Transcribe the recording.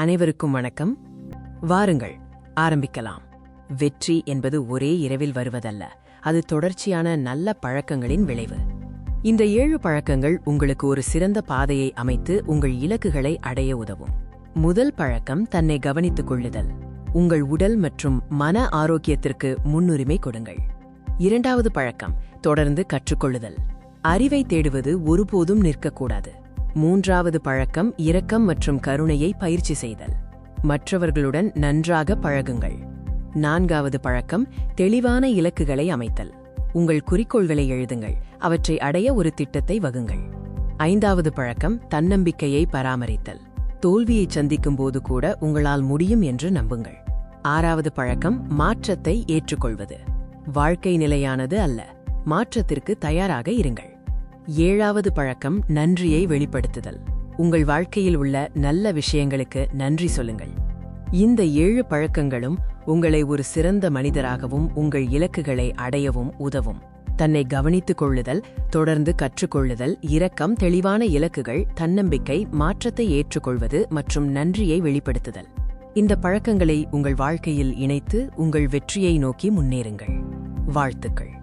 அனைவருக்கும் வணக்கம். வாருங்கள் ஆரம்பிக்கலாம். வெற்றி என்பது ஒரே இரவில் வருவதல்ல அது தொடர்ச்சியான நல்ல பழக்கங்களின் விளைவு. இந்த ஏழு பழக்கங்கள் உங்களுக்கு ஒரு சிறந்த பாதையை அமைத்து உங்கள் இலக்குகளை அடைய உதவும். முதல் பழக்கம் தன்னை கவனித்துக் கொள்ளுதல். உங்கள் உடல் மற்றும் மன ஆரோக்கியத்திற்கு முன்னுரிமை கொடுங்கள். இரண்டாவது பழக்கம் தொடர்ந்து கற்றுக்கொள்ளுதல். அறிவை தேடுவது ஒருபோதும் நிற்கக்கூடாது. மூன்றாவது பழக்கம் இரக்கம் மற்றும் கருணையை பயிற்சி செய்தல். மற்றவர்களுடன் நன்றாக பழகுங்கள். நான்காவது பழக்கம் தெளிவான இலக்குகளை அமைத்தல். உங்கள் குறிக்கோள்களை எழுதுங்கள். அவற்றை அடைய ஒரு திட்டத்தை வகுங்கள். ஐந்தாவது பழக்கம் தன்னம்பிக்கையை பராமரித்தல். தோல்வியை சந்திக்கும் போது கூட உங்களால் முடியும் என்று நம்புங்கள். ஆறாவது பழக்கம் மாற்றத்தை ஏற்றுக்கொள்வது. வாழ்க்கை நிலையானது அல்ல. மாற்றத்திற்கு தயாராக இருங்கள். ஏழாவது பழக்கம் நன்றியை வெளிப்படுத்துதல். உங்கள் வாழ்க்கையில் உள்ள நல்ல விஷயங்களுக்கு நன்றி சொல்லுங்கள். இந்த ஏழு பழக்கங்களும் உங்களை ஒரு சிறந்த மனிதராகவும் உங்கள் இலக்குகளை அடையவும் உதவும். தன்னை கவனித்துக் கொள்ளுதல் தொடர்ந்து கற்றுக்கொள்ளுதல் இரக்கம் தெளிவான இலக்குகள் தன்னம்பிக்கை மாற்றத்தை ஏற்றுக்கொள்வது மற்றும் நன்றியை வெளிப்படுத்துதல். இந்த பழக்கங்களை உங்கள் வாழ்க்கையில் இணைத்து உங்கள் வெற்றியை நோக்கி முன்னேறுங்கள். வாழ்த்துக்கள்.